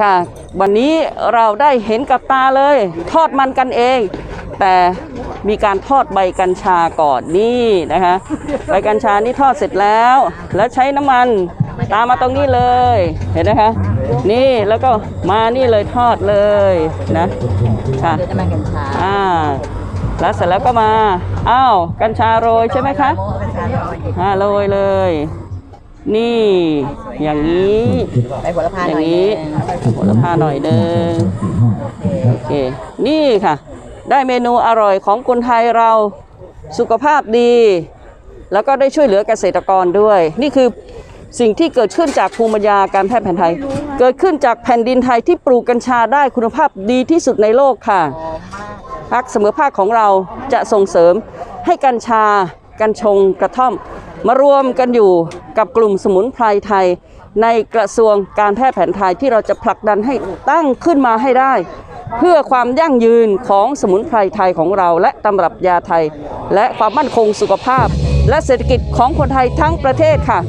ค่ะวันนี้เราได้เห็นกับตาเลย ทอดมันกันเอง แต่มีการทอดใบกัญชาก่อนนี่นะคะ ใบกัญชานี่ทอดเสร็จแล้ว แล้วใช้น้ำมันตามมาตรงนี้เลยเห็นนะคะ นี่แล้วก็มานี่เลยทอดเลยนะค่ะน้ำมันกัญชาอ่าแล้วเสร็จแล้วก็มาอ้าวกัญชาโรยใช่ไหมคะโมกัญชาลอยอ่าโรยเลย นี่ อย่างนี้ใบโหระพาอย่างนี้นึงโหระพาหน่อยเดิงโอเค นี่ค่ะ ได้เมนูอร่อยของคนไทยเราสุขภาพดี แล้วก็ได้ช่วยเหลือเกษตรกรด้วย นี่คือสิ่งที่เกิดขึ้นจากภูมิปัญญาการแพทย์แผนไทย เกิดขึ้นจากแผ่นดินไทยที่ปลูกกัญชาได้คุณภาพดีที่สุดในโลกค่ะพักเสมอภาคของเราจะส่งเสริมให้กัญชา กัญชงกระท่อม มารวมกันอยู่กับกลุ่มสมุนไพรไทย ในกระทรวงการแพทย์แผนไทยที่เราจะผลักดันให้ตั้งขึ้นมาให้ได้ เพื่อความยั่งยืนของสมุนไพรไทยของเรา และตำรับยาไทย และความมั่นคงสุขภาพ และเศรษฐกิจของคนไทยทั้งประเทศค่ะ